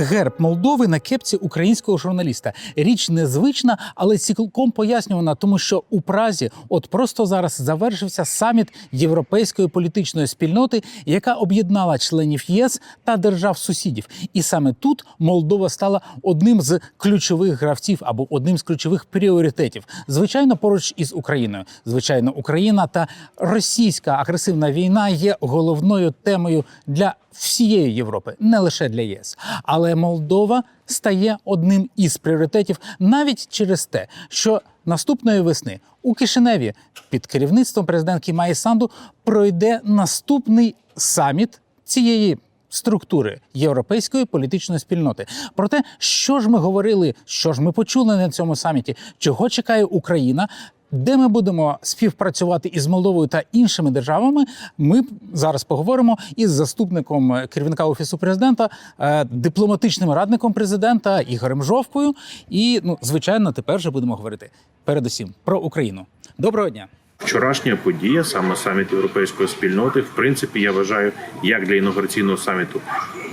Герб Молдови на кепці українського журналіста. Річ незвична, але цілком пояснювана, тому що у Празі от просто зараз завершився саміт європейської політичної спільноти, яка об'єднала членів ЄС та держав-сусідів. І саме тут Молдова стала одним з ключових гравців або одним з ключових пріоритетів. Звичайно, поруч із Україною. Звичайно, Україна та російська агресивна війна є головною темою для всієї Європи, не лише для ЄС. Але Молдова стає одним із пріоритетів навіть через те, що наступної весни у Кишиневі під керівництвом президентки Майї Санду пройде наступний саміт цієї. Структури європейської політичної спільноти про те, що ж ми говорили, що ж ми почули на цьому саміті, чого чекає Україна, де ми будемо співпрацювати із Молдовою та іншими державами, ми зараз поговоримо із заступником керівника офісу президента, е, дипломатичним радником президента Ігорем Жовкою. І ну, звичайно, тепер вже будемо говорити передусім про Україну. Доброго дня. Вчорашня подія, саме саміт європейської спільноти, в принципі, я вважаю, як для інаугураційного саміту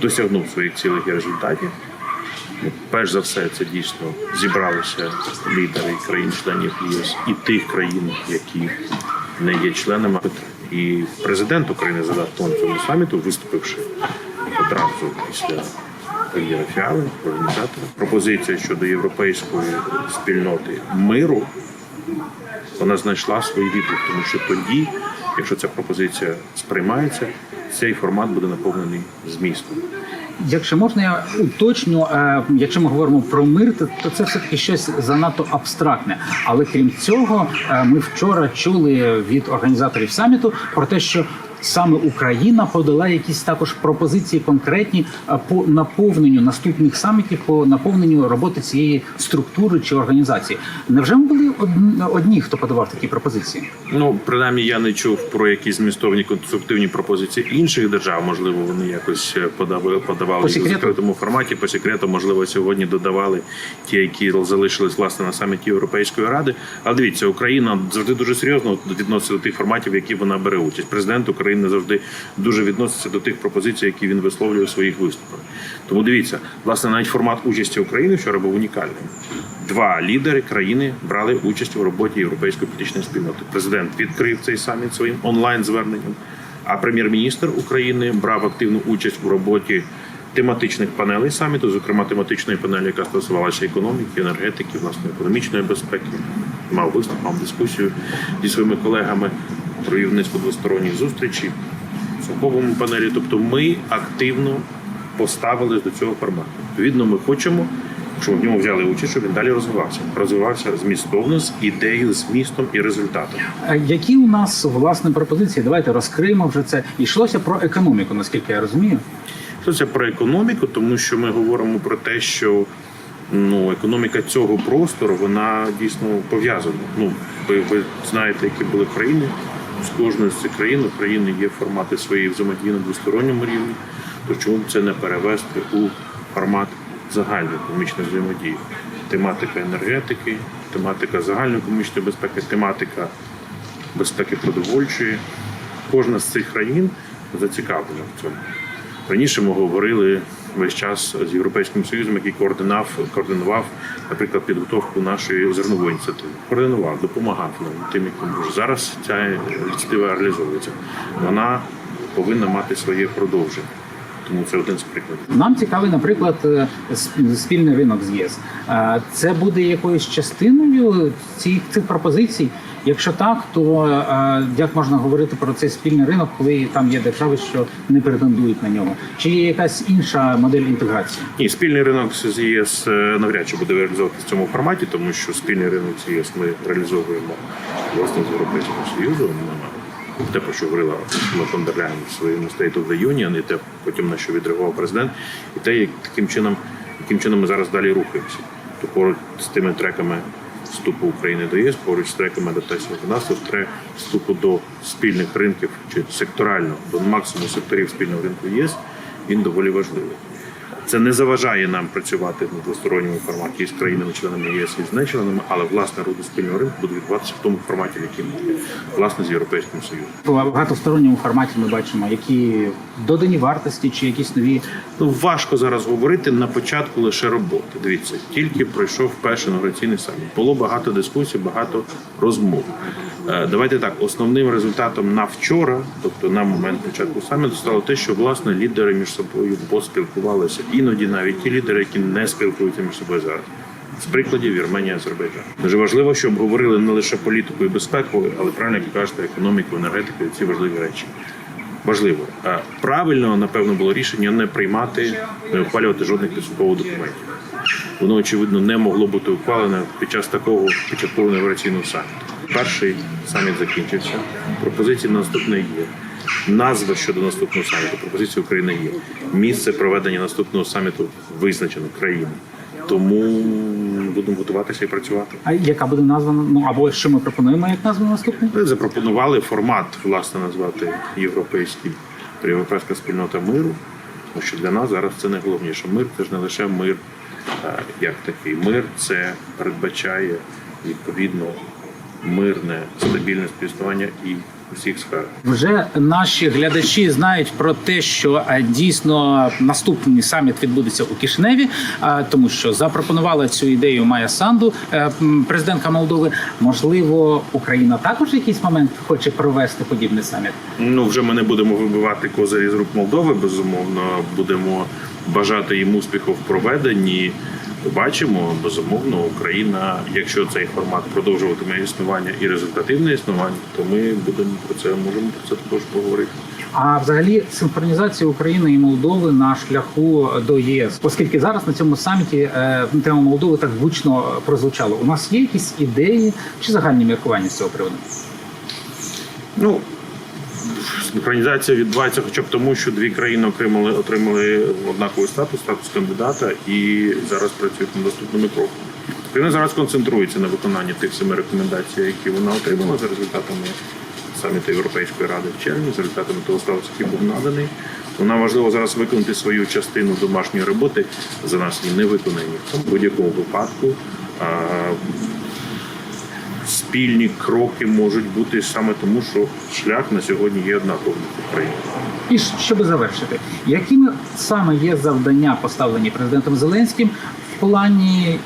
досягнув своїх цілих і результатів. Ну, Перш за все, це дійсно зібралися лідери країн-членів ЄС і тих країн, які не є членами. І президент України задав тон цьому саміту, виступивши одразу після прем'єра Фіали, організатора. Пропозиція щодо європейської спільноти миру вона знайшла свій відгук, тому що тоді, якщо ця пропозиція сприймається, цей формат буде наповнений змістом. Якщо можна, я уточню, е, якщо ми говоримо про мир, то, це все таки щось занадто абстрактне. Але крім цього, е, ми вчора чули від організаторів саміту про те, що саме Україна подала якісь також пропозиції конкретні по наповненню наступних самітів, по наповненню роботи цієї структури чи організації. Невже ми були одні, хто подавав такі пропозиції? Ну, принаймні, я не чув про якісь змістовні конструктивні пропозиції інших держав. Можливо, вони якось е, подавали, подавали По їх у закритому форматі. По секрету, можливо, сьогодні додавали ті, які залишились власне на саміті Європейської ради. Але дивіться, Україна завжди дуже серйозно відноситься до тих форматів, які вона бере участь. Президент України завжди дуже відноситься до тих пропозицій, які він висловлює у своїх виступах. Тому дивіться, власне, навіть формат участі України вчора був унікальним. Два лідери країни брали участь у роботі європейської політичної спільноти. Президент відкрив цей саміт своїм онлайн зверненням. А прем'єр-міністр України брав активну участь у роботі тематичних панелей саміту, зокрема тематичної панелі, яка стосувалася економіки, енергетики, власне економічної безпеки. Мав виступ, мав дискусію зі своїми колегами, провів низку двосторонніх зустрічей в службовому панелі. Тобто, ми активно поставились до цього формату. Відповідно, ми хочемо, щоб в ньому взяли участь, щоб він далі розвивався. Розвивався змістовно з ідеєю, змістом і результатом. Е, Які у нас власне пропозиції? Давайте розкриємо вже це. Йшлося про економіку, наскільки я розумію. Це про економіку, тому що ми говоримо про те, що ну, економіка цього простору вона дійсно пов'язана. Ну, ви, ви знаєте, які були країни. З кожної з цих країн України є формати своєї взаємодії на двосторонньому рівні. То чому б це не перевести у формат загальної економічної взаємодії? Тематика енергетики, тематика загальної економічної безпеки, тематика безпеки продовольчої. Кожна з цих країн зацікавлена в цьому. Раніше ми говорили весь час з Європейським Союзом, який координав, координував, наприклад, підготовку нашої зернової ініціативи. Координував, допомагав нам тим, яким може. Зараз ця ініціатива реалізовується. Вона повинна мати своє продовження. Тому це один з прикладів. Нам цікавий, наприклад, е, спільний ринок з ЄС. Е, Це буде якоюсь частиною цих цих пропозицій. Якщо так, то е, як можна говорити про цей спільний ринок, коли там є держави, що не претендують на нього? Чи є якась інша модель інтеграції? Ні, спільний ринок з ЄС е, навряд чи буде реалізовуватися в цьому форматі, тому що спільний ринок з ЄС ми реалізовуємо власне з Європейським Союзом. Те, про що говорила Уrsula фон дер Ляйн в своєму State of the Union, і те, потім на що відреагував президент, і те, як таким чином, яким чином ми зараз далі рухаємося. То поруч з тими треками вступу України до ЄС, поруч з треками адаптації законодавства, трек вступу до спільних ринків чи секторально до максимуму секторів спільного ринку ЄС, він доволі важливий. Це не заважає нам працювати в двосторонньому форматі з країнами-членами ЄС і з нечленами, але власне роду спільного ринку буде відбуватися в тому форматі, в якому власне з європейським союзом. В багатосторонньому форматі ми бачимо, які додані вартості чи якісь нові Ну важко зараз говорити на початку лише роботи. Дивіться, тільки пройшов перший інаугураційний саміт. Було багато дискусій, багато розмов. Е, Давайте так, основним результатом на вчора, тобто на момент початку саміту, стало те, що власне лідери між собою поспілкувалися. Іноді навіть ті лідери, які не спілкуються між собою зараз. З прикладів Вірменія, Азербайджан. Дуже важливо, щоб говорили не лише політику і безпеку, але правильно як кажете, економіку, енергетику ці важливі речі. Важливо. Правильно, напевно, було рішення не приймати, не ухвалювати жодних підсумкових документів. Воно, очевидно, не могло бути ухвалене під час такого початкового інавгураційного саміту. Перший саміт закінчився. Пропозиції на наступне є. Назва щодо наступного саміту. Пропозиції України є. Місце проведення наступного саміту визначено країни. Тому будемо готуватися і працювати. А яка буде назва? Ну або що ми пропонуємо як назву наступний? Ми запропонували формат, власне, назвати європейський європейська спільнота миру. Тому що для нас зараз це найголовніше. Мир це ж не лише мир е, як такий. Мир це передбачає відповідно мирне, стабільне співіснування і у всіх сферах. Вже наші глядачі знають про те, що е, дійсно наступний саміт відбудеться у Кишневі, е, тому що запропонувала цю ідею Майя Санду, е, президентка Молдови. Можливо, Україна також в якийсь момент хоче провести подібний саміт. Ну вже ми не будемо вибивати козирі з рук Молдови. Безумовно, будемо бажати їм успіху в проведенні. Бачимо, безумовно, Україна, якщо цей формат продовжуватиме існування і результативне існування, то ми будемо про це можемо про це також поговорити. А взагалі синхронізація України і Молдови на шляху до ЄС, оскільки зараз на цьому саміті е, тема Молдови так гучно прозвучала. У нас є якісь ідеї чи загальні міркування з цього приводу? Ну синхронізація відбувається, хоча б тому, що дві країни отримали отримали однаковий статус, статус кандидата, і зараз працюють над наступними кроками. Україна зараз концентрується на виконанні тих семи рекомендацій, які вона отримала за результатами саміту Європейської ради в червні, за результатами того статусу, який був наданий. Вона важливо зараз виконати свою частину домашньої роботи. За нас не виконає. В будь-якому випадку спільні кроки можуть бути саме тому, що шлях на сьогодні є однаковим в Україні. І щоб завершити, якими саме є завдання, поставлені президентом Зеленським в плані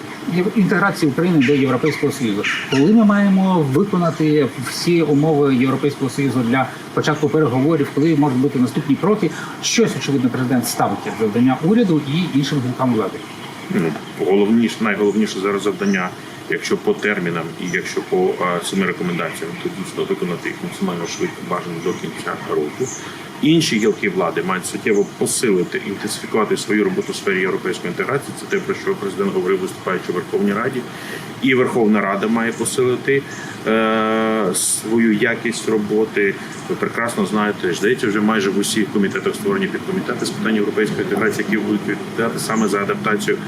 інтеграції України до Європейського Союзу? Коли ми маємо виконати всі умови Європейського Союзу для початку переговорів, коли можуть бути наступні кроки? Щось очевидно президент ставить як завдання уряду і іншим гілкам влади. Ну, головніше, найголовніше зараз завдання, якщо по термінам і якщо по а, семи рекомендаціям, то дійсно виконати їх максимально швидко бажано до кінця року. Інші гілки влади мають суттєво посилити, інтенсифікувати свою роботу в сфері європейської інтеграції. Це те, про що президент говорив, виступаючи в Верховній Раді. І Верховна Рада має посилити е, свою якість роботи. Ви прекрасно знаєте, здається, вже майже в усіх комітетах створені підкомітети з питань європейської інтеграції, які будуть відповідати саме за адаптацію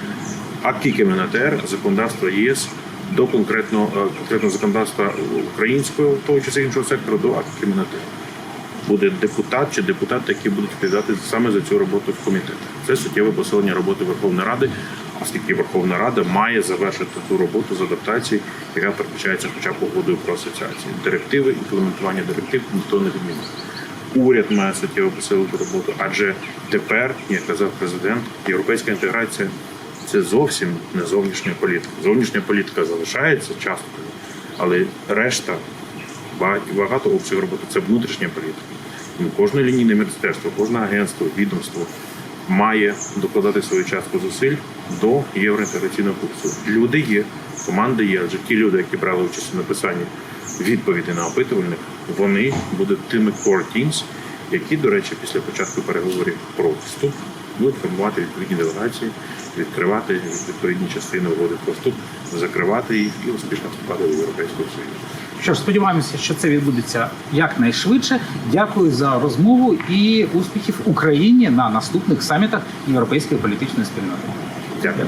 акті КМНТР, законодавства ЄС до конкретного е, конкретного законодавства українського того чи іншого сектору до акту КМНТР. Буде депутат чи депутати, які будуть відповідати саме за цю роботу в комітетах. Це суттєве посилення роботи Верховної Ради, оскільки Верховна Рада має завершити ту роботу з адаптації, яка передбачається хоча б угодою про асоціацію. Директиви, імплементування директив ніхто не відмінив. Уряд має суттєво посилити роботу, адже тепер, як казав президент, європейська інтеграція це зовсім не зовнішня політика. Зовнішня політика залишається часткою, але решта багато, багато роботи це внутрішня політика. Тому кожне лінійне міністерство, кожне агентство, відомство має докладати свою частку зусиль до євроінтеграційного курсу. Люди є, команда є, адже ті люди, які брали участь у написанні відповідей на опитувальник, вони будуть тими core teams, які, до речі, після початку переговорів про вступ будуть формувати відповідні делегації, відкривати відповідні частини угоди про вступ, закривати їх і успішно вступати до Європейського Союзу. Що ж, сподіваємося, що це відбудеться якнайшвидше. Дякую за розмову і успіхів Україні на наступних самітах Європейської політичної спільноти. Дякую.